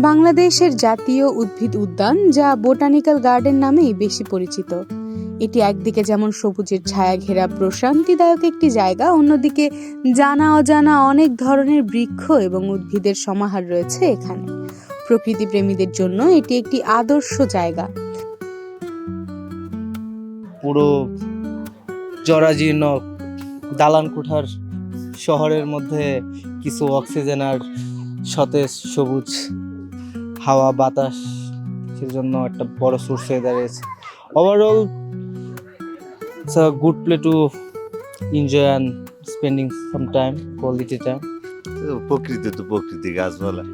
বাংলাদেশের জাতীয় উদ্ভিদ উদ্যান, যা বোটানিক্যাল গার্ডেন নামেই বেশি পরিচিত। এটি একদিকে যেমন সবুজের ছায়া ঘেরা প্রশান্তিদায়ক একটি জায়গা, অন্যদিকে জানা অজানা অনেক ধরনের বৃক্ষ এবং উদ্ভিদের সমাহার রয়েছে এখানে। প্রকৃতি প্রেমীদের জন্য এটি একটি আদর্শ জায়গা। পুরো জরাজীর্ণ দালান কোঠার শহরের মধ্যে কিছু অক্সিজেন আর সতেজ সবুজ হাওয়া, বাতাস সেজন্য একটা বড় সোর্স হয়ে দাঁড়িয়েছে। Overall it's a good play to enjoy and spending some time quality time প্রকৃতি তো প্রকৃতি, গাছপালা।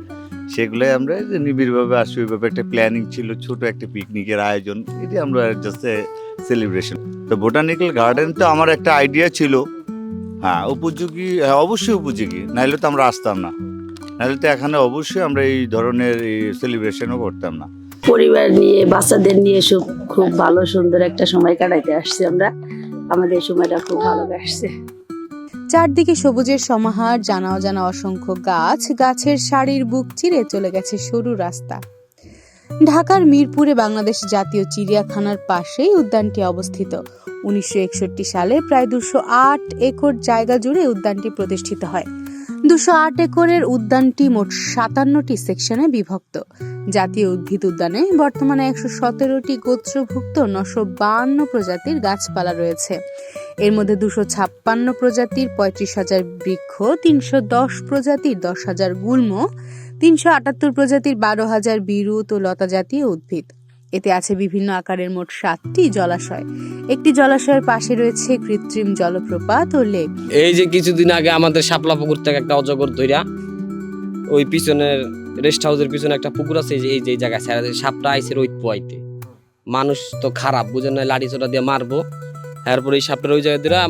সেগুলোই আমরা নিবিড়ভাবে আসি, ওইভাবে একটা প্ল্যানিং ছিল, ছোট একটা পিকনিকের আয়োজন, এটি আমরা জাস্ট সেলিব্রেশন তো বোটানিক্যাল গার্ডেন তো আমার একটা আইডিয়া ছিল। হ্যাঁ উপযোগী হ্যাঁ অবশ্যই উপযোগী নাহলে তো আমরা আসতাম না। নাহলে তো এখানে অবশ্যই আমরা এই ধরনের সেলিব্রেশনও করতাম না। পরিবার নিয়ে বাচ্চাদের নিয়ে সব খুব ভালো সুন্দর একটা সময় কাটাইতে আসছি আমরা। আমাদের সময়টা খুব ভালো কাটছে। চারদিকে সবুজের সমাহার জানা অজানা অসংখ্য গাছ। গাছের সারির বুক চিরে চলে গেছে সরু রাস্তা। ঢাকার মিরপুরে বাংলাদেশ জাতীয় চিড়িয়াখানার পাশেই উদ্যানটি অবস্থিত। উনিশশো একষট্টি সালে প্রায় দুশো আট একর জায়গা জুড়ে উদ্যানটি প্রতিষ্ঠিত হয়। দুশো আট একরের উদ্যানটি মোট সাতান্নটি সেকশনে বিভক্ত। জাতীয় উদ্ভিদ উদ্যানে বর্তমানে একশো সতেরোটি গোত্রভুক্ত নশো বাহান্ন প্রজাতির গাছপালা রয়েছে। এর মধ্যে দুশো ছাপ্পান্ন প্রজাতির পঁয়ত্রিশ হাজার বৃক্ষ, তিনশো দশ প্রজাতির দশ হাজার গুল্ম, তিনশো আটাত্তর প্রজাতির বারো হাজার বিরুৎ ও লতা জাতীয় উদ্ভিদ। এতে আছে বিভিন্ন আকারের মোট সাতটি জলাশয়। একটি জলাশয়ের পাশে রয়েছে কৃত্রিম জলপ্রপাত ও লেক। এই যে কিছুদিন আগে আমাদের শাপলা পুকুর থেকে একটা অজগর ধইরা, ওই পিছনের রেস্ট হাউসের পিছনে একটা পুকুর আছে, এই যে যে জায়গায় সাপটা আইসে রোদ পোয়াইতে মানুষ তো খারাপ, বুঝেন না লাঠি চোটা দিয়ে মারবো। এরপর এই সাপটার ওই জায়গায় দিরা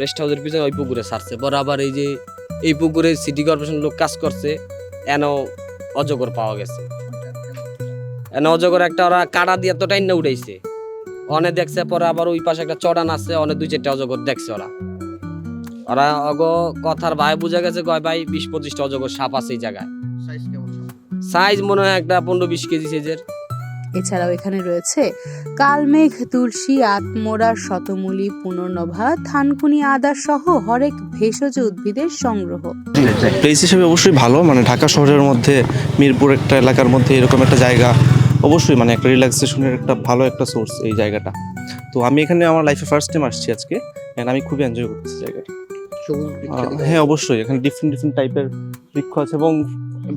রেস্ট হাউসের পিছনে ওই পুকুরে ছাড়ছে। পরে আবার এই যে, এই পুকুরে সিটি কর্পোরেশন লোক কাজ করছে এন অজগর পাওয়া গেছে। এন অজগর একটা ওরা কাটা দিয়ে তো টাইন না উঠাইছে অনে দেখছে পরে আবার ওই পাশে একটা চড়ান আছে অনেক দুই চারটা অজগর দেখছে ওরা। ওরা অগ কথার ভাই বুঝা গেছে কয় ভাই বিশ পঁচিশটা অজগর সাপ আছে এই জায়গায়। সাইজ মনে হয় একটা পনেরো বিশ কেজি সাইজের এছাড়াও এখানে রয়েছে কালমেঘ তুলসী আত্মরা শতমূলী পুনর্নভা থানকুনি আদা সহ হরেক ভেষজ উদ্ভিদের সংগ্রহ। প্লেস হিসেবে অবশ্যই ভালো মানে ঢাকা শহরের মধ্যে মিরপুর একটা এলাকার মধ্যে এরকম একটা জায়গা। অবশ্যই মানে একটা রিল্যাক্সেশনের একটা ভালো একটা সোর্স এই জায়গাটা। তো আমি এখানে আমার লাইফে ফার্স্ট টাইম আসছি আজকে and আমি খুবই এনজয় করতেছি জায়গাটা। হ্যাঁ অবশ্যই এখানে ডিফারেন্ট ডিফারেন্ট টাইপের বৃক্ষ আছে এবং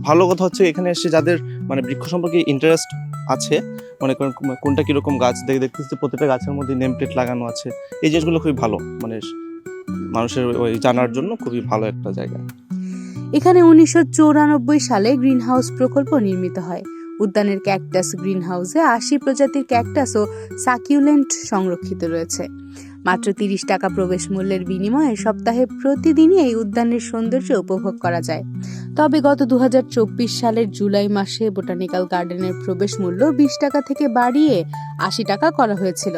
ভালো কথা হচ্ছে এখানে এসে যাদের মানে বৃক্ষ সম্পর্কে ইন্টারেস্ট আছে মনে করেন কোনটা কীরকম গাছ দেখে দেখতেছি প্রত্যেকটা গাছের মধ্যে নেম প্লেট লাগানো আছে এই জিনিসগুলো খুবই ভালো মানে মানুষের ওই জানার জন্য খুবই ভালো একটা জায়গা। এখানে উনিশশো চৌরানব্বই সালে গ্রিন হাউস প্রকল্প নির্মিত হয়। উদ্যানের ক্যাকটাস গ্রিন হাউসে আশি প্রজাতির ক্যাকটাস ও সাকিউলেন্ট সংরক্ষিত রয়েছে। মাত্র তিরিশ টাকা প্রবেশ মূল্যের বিনিময়ে সপ্তাহে প্রতিদিনই এই উদ্যানের সৌন্দর্য উপভোগ করা যায়। তবে গত দু হাজার চব্বিশ সালের জুলাই মাসে বোটানিক্যাল গার্ডেনের প্রবেশ মূল্য বিশ টাকা থেকে বাড়িয়ে আশি টাকা করা হয়েছিল।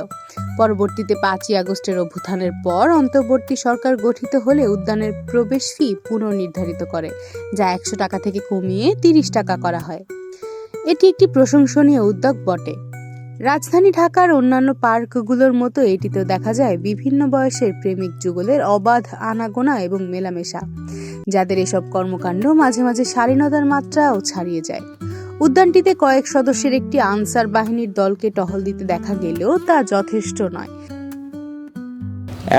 পরবর্তীতে পাঁচই আগস্টের অভ্যুত্থানের পর অন্তর্বর্তী সরকার গঠিত হলে উদ্যানের প্রবেশ ফি পুনর্নির্ধারিত করে, যা একশো টাকা থেকে কমিয়ে তিরিশ টাকা করা হয়। এটি একটি প্রশংসনীয় উদ্যোগ বটে। রাজধানী ঢাকার অন্যান্য পার্কগুলোর মতো এটিতেও দেখা যায় বিভিন্ন বয়সের প্রেমিক যুগলের অবাধ আনাগোনা এবং মেলামেশা, যাদের এসব কর্মকাণ্ড মাঝে মাঝে শালীনতার মাত্রাও ছাড়িয়ে যায়। উদ্যানটিতে কয়েক সদস্যের একটি আনসার বাহিনীর দলকে টহল দিতে দেখা গেলেও তা যথেষ্ট নয়।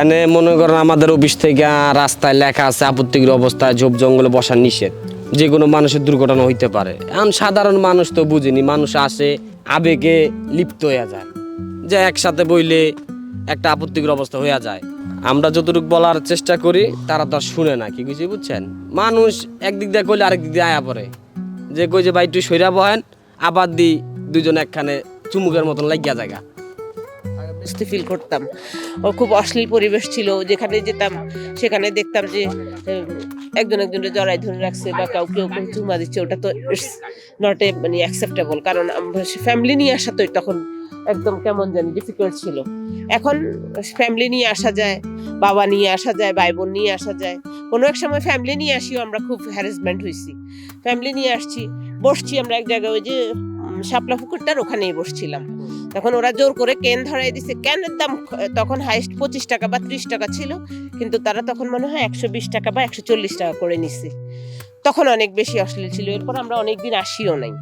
এনে মনে করেন আমাদের অফিস থেকে রাস্তায় লেখা আছে আপত্তিকর অবস্থায় ঝোপ জঙ্গলে বসার নিষেধ। যে কোনো মানুষের দুর্ঘটনা হইতে পারে। এখন সাধারণ মানুষ তো বুঝিনি, মানুষ আসে, আবেগে লিপ্ত হয়ে যায়। যে একসাথে বইলে একটা আপত্তিকর অবস্থা হয়ে যায়। আমরা যতটুকু বলার চেষ্টা করি, তারা তো আর শুনে না, কি কিছু বুঝছেন? মানুষ একদিক দিয়ে কইলে আরেক দিক দিয়ে আয়া পড়ে। যে কই যে ভাই, তুই সইরা বহেন, আবার দি দুজন একখানে চুমুকের মতন লাগিয়া জায়গা বুঝতে ফিল করতাম। ও খুব অশ্লীল পরিবেশ ছিল, যেখানে যেতাম, সেখানে দেখতাম যে একজন একজনের জড়াই ধরে রাখছে বা কাউ, কেউ কেউ চুমা দিচ্ছে, ওটা তো ইটস নট এ মানে অ্যাকসেপ্টেবল কারণ ফ্যামিলি নিয়ে আসা তো তখন একদম কেমন জানি ডিফিকাল্ট ছিল। এখন ফ্যামিলি নিয়ে আসা যায়, বাবা নিয়ে আসা যায় ভাই বোন নিয়ে আসা যায়। কোনো এক সময় ফ্যামিলি নিয়ে আসিও আমরা খুব হ্যারাসমেন্ট হয়েছি ফ্যামিলি নিয়ে আসছি, বসছি আমরা এক জায়গায় ওই যে শাপলা পুকুরটার ওখানেই বসছিলাম। তখন ওরা জোর করে কেন ধরাই দিছে। কেনের দাম তখন হাইস্ট পঁচিশ টাকা বা ত্রিশ টাকা ছিল কিন্তু তারা তখন মনে হয় একশো বিশ টাকা বা একশো চল্লিশ টাকা করে নিছে। তখন অনেক বেশি অশ্লীল ছিল। এরপর আমরা অনেকদিন আসিও নাই।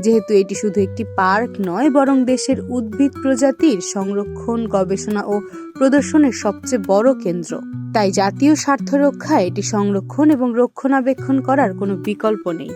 যেহেতু এটি শুধু একটি পার্ক নয় বরং দেশের উদ্ভিদ প্রজাতির সংরক্ষণ গবেষণা ও প্রদর্শনের সবচেয়ে বড় কেন্দ্র। তাই জাতীয় স্বার্থ রক্ষায় এটি সংরক্ষণ এবং রক্ষণাবেক্ষণ করার কোনো বিকল্প নেই।